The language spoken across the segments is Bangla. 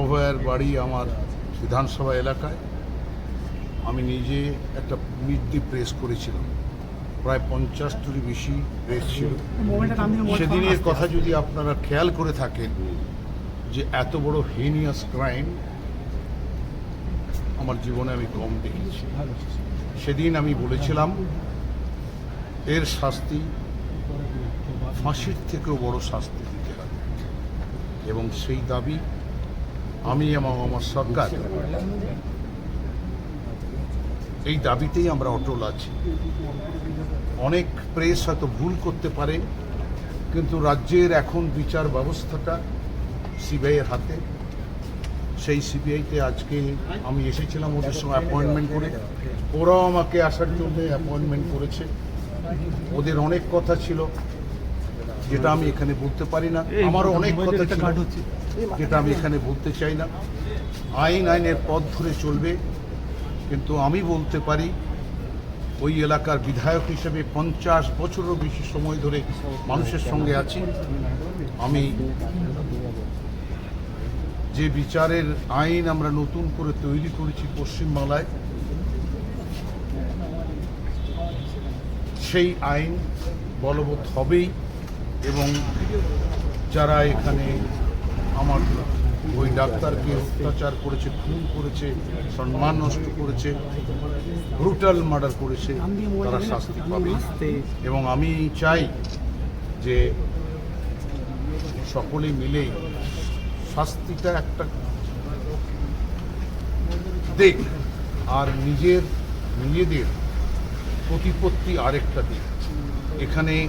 অভয়ার বাড়ি আমার বিধানসভা এলাকায়। আমি নিজে একটা মিড প্রেস করেছিলাম। প্রায় পঞ্চাশটির বেশি প্রেস ছিল। সেদিনের কথা যদি আপনারা খেয়াল করে থাকেন যে এত বড় হেনিয়াস ক্রাইম আমার জীবনে আমি কম দেখেছি। সেদিন আমি বলেছিলাম, এর শাস্তি ফাঁসির থেকেও বড় শাস্তি দিতে হবে। এবং সেই দাবি আমি এবং আমার সরকার, এই দাবিতেই আমরা অটল আছি। অনেক প্রেস হয়তো ভুল করতে পারে, কিন্তু রাজ্যের এখন বিচার ব্যবস্থাটা সিবিআইয়ের হাতে। সেই সিবিআইতে আজকে আমি এসেছিলাম ওদের সঙ্গে অ্যাপয়েন্টমেন্ট করে। ওরাও আমাকে আসার জন্য অ্যাপয়েন্টমেন্ট করেছে। ওদের অনেক কথা ছিল। যেটা আমি এখানে বলতে পারি না। আমারও অনেক কথা যেটা আমি এখানে বলতে চাই না। আইন আইনের পথ ধরে চলবে কিন্তু আমি বলতে পারি ওই এলাকার বিধায়ক হিসেবে পঞ্চাশ বছরও বেশি সময় ধরে মানুষের সঙ্গে আছি। আমি যে বিচারের আইন আমরা নতুন করে তৈরি করেছি পশ্চিমবাংলায় সেই আইন বলবৎ হবেই। এবং যারা এখানে আমার ওই ডাক্তারকে অত্যাচার করেছে, খুন করেছে, সম্মান নষ্ট করেছে ব্রুটাল মার্ডার করেছে, তারা শাস্তি পাবে। এবং আমি চাই যে সকলে মিলে শাস্তিটা একটা দিক আর নিজের, নিজেদের প্রতিপত্তি আরেকটা দিক এখানে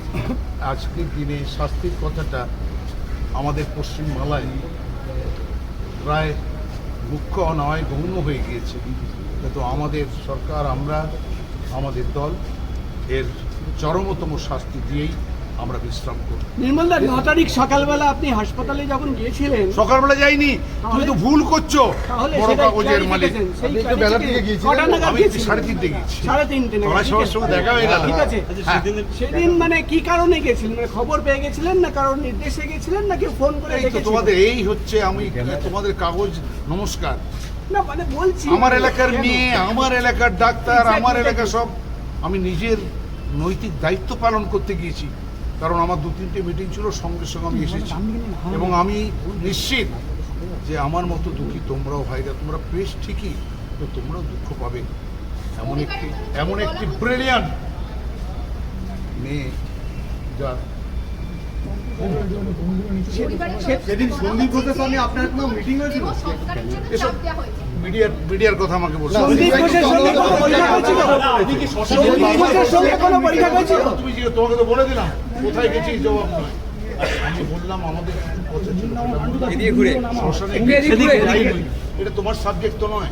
আজকের দিনে শাস্তির কথাটা আমাদের পশ্চিমবাংলায় প্রায় মুখ্য নয়, গৌণ হয়ে গিয়েছে। কিন্তু আমাদের সরকার, আমরা, আমাদের দল, এর চরমতম শাস্তি দিয়েই আমরা বিশ্রাম করব। নির্মলদা ন তারিখ সকালবেলা আপনি হাসপাতালে যখন গিয়েছিলেন সকালবেলা যাইনি তুমি তো ভুল করছ। বড় কাগজের মালিক। একটু clarity বেলা থেকে নাগাদ আমি? সাড়ে তিনটে গেছি সাড়ে তিনটে তোমার সবার সঙ্গে দেখা হয়ে গেল। ঠিক আছে। হ্যাঁ। সেদিন মানে কি কারণে গেছিলেন মানে খবর পেয়ে গেছিলেন না কারোর নির্দেশে গেছিলেন নাকি ফোন করে এই তো তোমাদের এই হচ্ছে আমি তোমাদের কাগজ নমস্কার। না মানে বলছি আমার এলাকার? মেয়ে আমার এলাকার ডাক্তার আমার এলাকার exactly. সব আমি নিজের নৈতিক দায়িত্ব পালন করতে গিয়েছি। কারণ আমার দু তিনটে মিটিং ছিল সঙ্গে সঙ্গে আমি এসেছি। এবং আমি নিশ্চিত যে আমার মতো দুঃখী তোমরাও ভাইরা তোমরা প্রেস ঠিকই তো তোমরাও দুঃখ পাবে। এমন একটি এমন একটি ব্রিলিয়ান্ট মেয়ে যা সেদিন সন্দীপ ঘোষের সঙ্গে আপনার কোনো মিটিং হয়েছিল? এসব মিডিয়ার মিডিয়ার কথা আমাকে বলছো। সন্দীপ ঘোষের সঙ্গে কোনো পরীক্ষা হয়েছিল? সন্দীপ ঘোষের সঙ্গে কোনো পরীক্ষা হয়েছিল? তুমি যে তোমাকে তো বলে দিলাম কোথায় গেছিস জবাব নয়। আমি বললাম আমাদের শ্মশানে। এটা তোমার সাবজেক্ট তো নয়।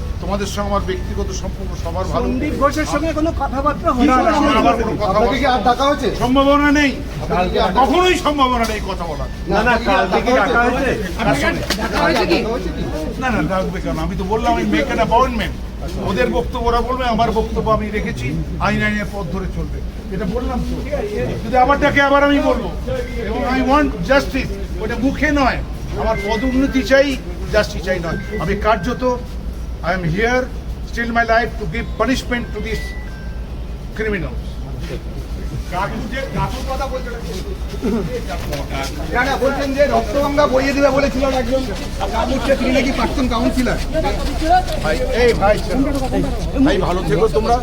তোমাদের সঙ্গে আমার ব্যক্তিগত সম্পর্ক সবার ভালো। সন্দীপ ঘোষের সঙ্গে কোনো কথাবার্তা না, আমার কোনো কথা কি আর ডাকা হয়েছে? সম্ভাবনা নেই। কালকে কখনোই সম্ভাবনা নেই কথা বলার। না না কালকে কি ডাকা হয়েছে? ডাকা হয়েছে? কি? না না ডাকবে কেন? আমি তো বললাম আমি মেক অ্যান অ্যাপয়েন্টমেন্ট ওদের বক্তব্য ওরা বলবে আমার বক্তব্য আমি রেখেছি আইন আইনের পথ ধরে চলবে। এটা বললাম তো। যদি আবার ডাকে আবার আমি বলব। এবং আই ওয়ান্ট জাস্টিস ওটা মুখে নয়। আমার পদোন্নতি চাই জাস্টিস চাই নয়। আমি কার্যত I am here still my life to give punishment to this criminal না না বলছেন যে রক্তগঙ্গা বইয়ে দিবে বলেছিলেন একজন কামুচ্ছে তিনি নাকি প্রাক্তন কাউন্সিলর ভাই এই ভাই ভাই ভালো থেকো তোমরা।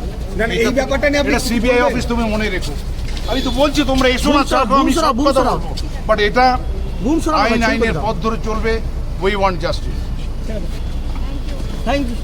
এই ব্যাপারটা নিয়ে আপনি সিবিআই অফিস তুমি মনে রেখো। আমি তো বলছি তোমরা এসো না আমি সব কথা বলব। বাট এটা আইন আইনের পথ ধরে চলবে we want justice thank you